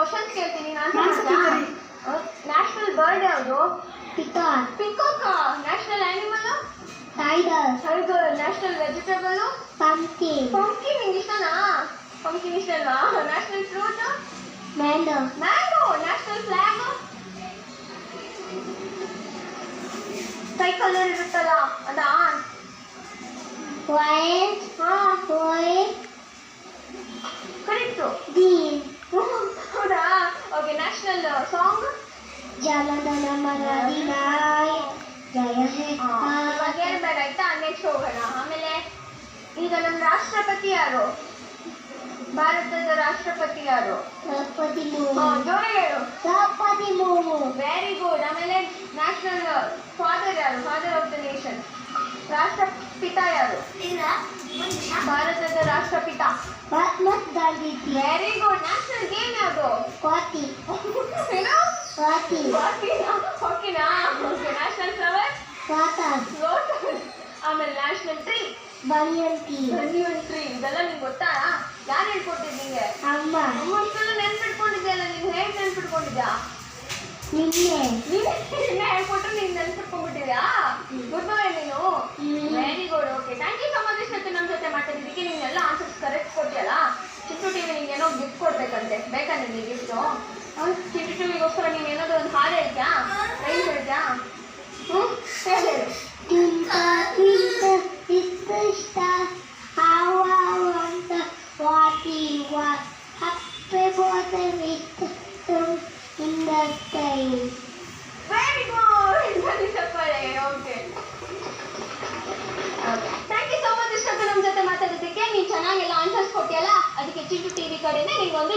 Questions ಕೇಳ್ತೀನಿ ನಾನು national bird ಯಾವುದು? Peacock peacock national animal tiger tiger national vegetable pumpkin pumpkin ನಿಂಗೆ ಇಷ್ಟನಾ ಪಂಕಿನ್ ಇಷ್ಟ ಅಲ್ವಾ? National fruit mango mango national flag ಕೈ ಕಲರ್ ಇರುತ್ತಲ್ಲ ಅದಾ? ವೈಟ್ ನ್ಯಾಷನಲ್ ಸಾಂಗ್ ಮನ ಅಧಿನಾಯ ಜಯ ಹೇ ಇವಾಗ ಹೇಳ್ಬೇಡ ಆಯ್ತಾ? ನೆಕ್ಸ್ಟ್ ಹೋಗೋಣ. ಆಮೇಲೆ ಈಗ ನಮ್ಮ ರಾಷ್ಟ್ರಪತಿ ಯಾರು ಭಾರತದ ರಾಷ್ಟ್ರಪತಿ ಯಾರು ದ್ರೌಪದಿ ಮುರ್ಮು ಜೋರ ಹೇಳು. ದ್ರೌಪದಿ ಮುರ್ಮು ವೆರಿ ಗುಡ್ ಆಮೇಲೆ ನ್ಯಾಷನಲ್ ಫಾದರ್ ಯಾರು? ಫಾದರ್ ಆಫ್ ದ ನೇಷನ್ ರಾಷ್ಟ್ರಪಿತ ಯಾರು? ಭಾರತದ ರಾಷ್ಟ್ರಪಿತ. Mahatma Gandhiji. Very good ಯಾವುದು ಕೋತಿ ಏನು ಕೋತಿ ಓಕೆನಾ okay national flower water lotus ಆಮೇಲೆ ನ್ಯಾಷನಲ್ ಟ್ರೀ ಬನಿಯಂತಿ ಧನ್ಯವಾದ ಟ್ರೀ ಇದೆಲ್ಲ ನಿಂಗೆ ಗೊತ್ತಾ ಯಾರು ಹೇಳ್ಕೊಟ್ಟಿದ್ದು ನಿಂಗೆ ಅಮ್ಮ ನಮ್ಮ ಅಷ್ಟೆಲ್ಲ ನೆನ್ಪಿಟ್ಕೊಂಡಿದ್ಯಲ್ಲ ನೀನು ಹೇಗೆ ನೆನ್ಪಿಟ್ಕೊಂಡಿದ್ಯಾ ನಿನ್ನೆ ನೀನು ಇನ್ನ ಹೇಳ್ಕೊಟ್ರೆ ನೀನು ನೆನ್ಪಿಟ್ಕೊಂಡ್ಬಿಟ್ಟಿದ್ಯಾ ಗುಡ್ ಬಾಯ್ ನೀನು hmm. Very good okay thank you so much ಇಷ್ಟೊತ್ತು ನಮ್ಮ ಜೊತೆ ಮಾತಾಡಿದ್ದಕ್ಕೆ ನೀನು ಎಲ್ಲ ಆನ್ಸರ್ಸ್ ಕರೆಕ್ಟ್ ಬೇಕನ್ನ ನೀವು ಇಡ್ತೋ ಚಿಟ್ಟು ಕಿಟ್ಟು ವಿಗೋಸರ ನೀವು ಏನಾದ್ರೂ ಒಂದು हारे ಇದ್ಯಾ ಕೈ ಹೇಳಿದ್ಯಾ ಹು ತಂತ ನೀತ ಇಷ್ಟಾ ಹಾವಾ ವಂತ ವಾಕಿwas ಹಪ್ เป ಬೋತೆ ನೀತ டிவி கடைன்னா நீங்கள் வந்து